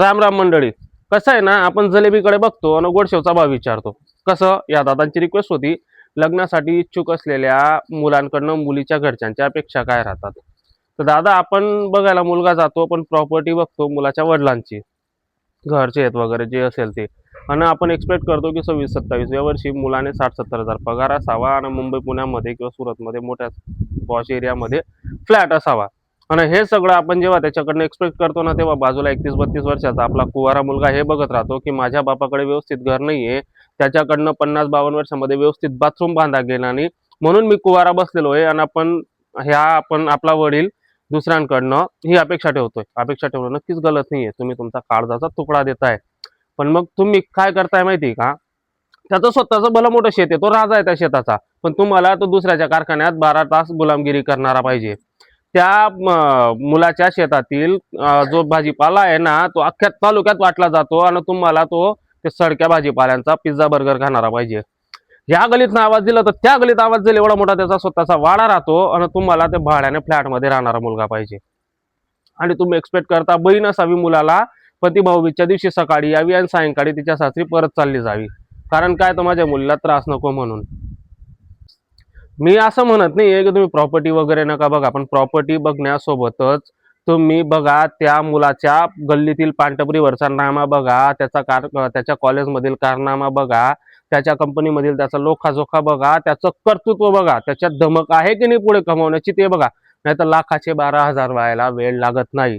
राम राम मंडळी. कसं आहे ना आपण जलेबीकडे बघतो आणि गोडशेवचा भाव विचारतो. कसं या दादांची रिक्वेस्ट होती लग्नासाठी इच्छुक असलेल्या मुलांकडनं मुलीच्या घरच्यांच्या अपेक्षा काय राहतात? तर दादा आपण बघायला मुलगा जातो पण प्रॉपर्टी बघतो मुलाच्या वडिलांची. घरचे आहेत वगैरे जे असेल ते. आणि आपण एक्सपेक्ट करतो की सव्वीस सत्तावीस या वर्षी मुलाने साठ सत्तर हजार पगार असावा आणि मुंबई पुण्यामध्ये किंवा सुरतमध्ये मोठ्या पॉश एरियामध्ये फ्लॅट असावा. आणि हे सगळं आपण जेव्हा त्याच्याकडनं एक्सपेक्ट करतो ना तेव्हा बाजूला एकतीस बत्तीस वर्षाचा आपला कुवारा मुलगा हे बघत राहतो की माझ्या बापाकडे व्यवस्थित घर नाहीये त्याच्याकडनं पन्नास बावन्न वर्षामध्ये व्यवस्थित बाथरूम बांधा गेला नाही म्हणून मी कुवारा बसलेलो आहे आणि आपण ह्या आपण आपला वडील दुसऱ्यांकडनं ही अपेक्षा ठेवतोय. अपेक्षा ठेवणं नक्कीच गलत नाहीये. तुम्ही तुमचा काळजाचा तुकडा देताय. पण मग तुम्ही काय करताय माहिती का? त्याचं स्वतःचं भलं मोठं शेत आहे. तो राजा आहे त्या शेताचा. पण तुम्हाला तो दुसऱ्याच्या कारखान्यात बारा तास गुलामगिरी करणारा पाहिजे. त्या मुलाच्या शेतातील जो भाजीपाला आहे ना तो अख्ख्या तालुक्यात वाटला जातो आणि तुम्हाला तो ते सडक्या भाजीपाल्यांचा पिझ्झा बर्गर खाणारा पाहिजे. ह्या गलीतनं आवाज दिला तर त्या गलीत आवाज दिला एवढा मोठा त्याचा स्वतःचा वाडा राहतो आणि तुम्हाला ते भाड्याने फ्लॅटमध्ये राहणारा मुलगा पाहिजे. आणि तुम्ही एक्सपेक्ट करता बहीण असावी मुलाला पती भाऊबीजच्या दिवशी सकाळी यावी आणि सायंकाळी तिच्या सासरी परत चालली जावी. कारण काय? तर माझ्या मुलीला त्रास नको म्हणून. मी असं म्हणत नाही की तुम्ही प्रॉपर्टी वगैरे नका बघा पण प्रॉपर्टी बघण्यासोबतच तुम्ही बघा त्या मुलाच्या गल्लीतील पांटपरीवरचा नामा बघा त्याचा कार त्याच्या कॉलेजमधील कारनामा बघा त्याच्या कंपनीमधील त्याचा लोखाजोखा बघा त्याचं कर्तृत्व बघा त्याच्यात धमक आहे की नाही पुढे कमवण्याची ते बघा. नाही तर लाखाचे बारा हजार व्हायला वेळ लागत नाही.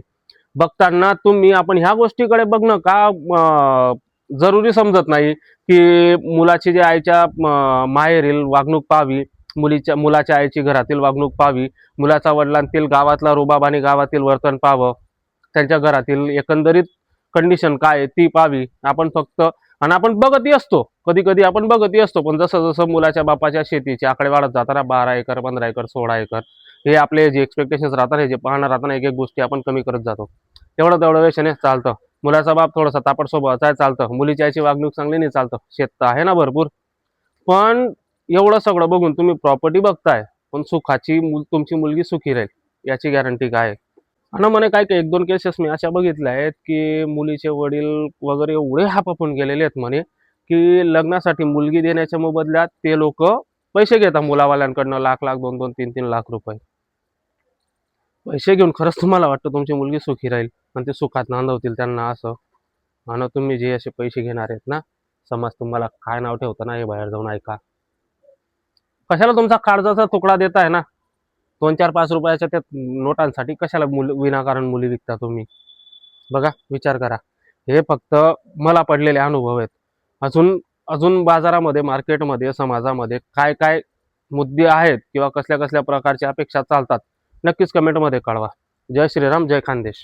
बघताना तुम्ही आपण ह्या गोष्टीकडे बघणं का जरुरी समजत नाही की मुलाची जे आईच्या माहेरील वागणूक पाहावी मुलीच्या मुलाच्या आईची घरातील वागणूक पाहावी. मुलाचा वडिलांतील गावातला रुबाब आणि गावातील वर्तन पाहावं. त्यांच्या घरातील एकंदरीत कंडिशन काय आहे ती पाहावी. आपण फक्त आणि आपण बघतही असतो. कधी कधी आपण बघतही असतो पण जसं जसं मुलाच्या बापाच्या शेतीचे आकडे वाढत जाताना बारा एकर पंधरा एकर सोळा एकर हे आपले जे एक्सपेक्टेशन्स राहतात हे जे पाहणं राहताना एक एक गोष्टी आपण कमी करत जातो. तेवढं तेवढं वेशाने चालतं. मुलाचा बाप थोडासा तापड स्वभावाचा आहे चालतं. मुलीची आईची वागणूक चांगली नाही चालतं. शेत तर आहे ना भरपूर. पण एवढं सगळं बघून तुम्ही प्रॉपर्टी बघताय पण सुखाची मुल तुमची मुलगी सुखी राहील याची गॅरंटी काय आहे? आणि म्हणे काय काय एक दोन केसेस मी अशा बघितल्या आहेत की मुलीचे वडील वगैरे एवढे हापापून गेलेले आहेत म्हणे की लग्नासाठी मुलगी देण्याच्या मोबदल्यात ते लोक पैसे घेतात मुलावाल्यांकडनं लाख लाख दोन दोन तीन तीन लाख रुपये. पैसे घेऊन खरंच तुम्हाला वाटतं तुमची मुलगी सुखी राहील आणि ते सुखात नांदवतील त्यांना असं. आणि तुम्ही जे असे पैसे घेणार आहेत ना समाज तुम्हाला काय नाव ठेवतं ना हे बाहेर जाऊन ऐका. कशाला तुमचा काळजाचा तुकडा देताय ना? दोन चार पाच रुपयाच्या त्या नोटांसाठी कशाला मुल विनाकारण मुली विकता तुम्ही? बघा विचार करा. हे फक्त मला पडलेले अनुभव आहेत. अजून अजून बाजारामध्ये मार्केटमध्ये समाजामध्ये काय काय मुद्दे आहेत किंवा कसल्या कसल्या प्रकारच्या अपेक्षा चालतात नक्कीच कमेंटमध्ये कळवा. जय श्रीराम जय खानदेश.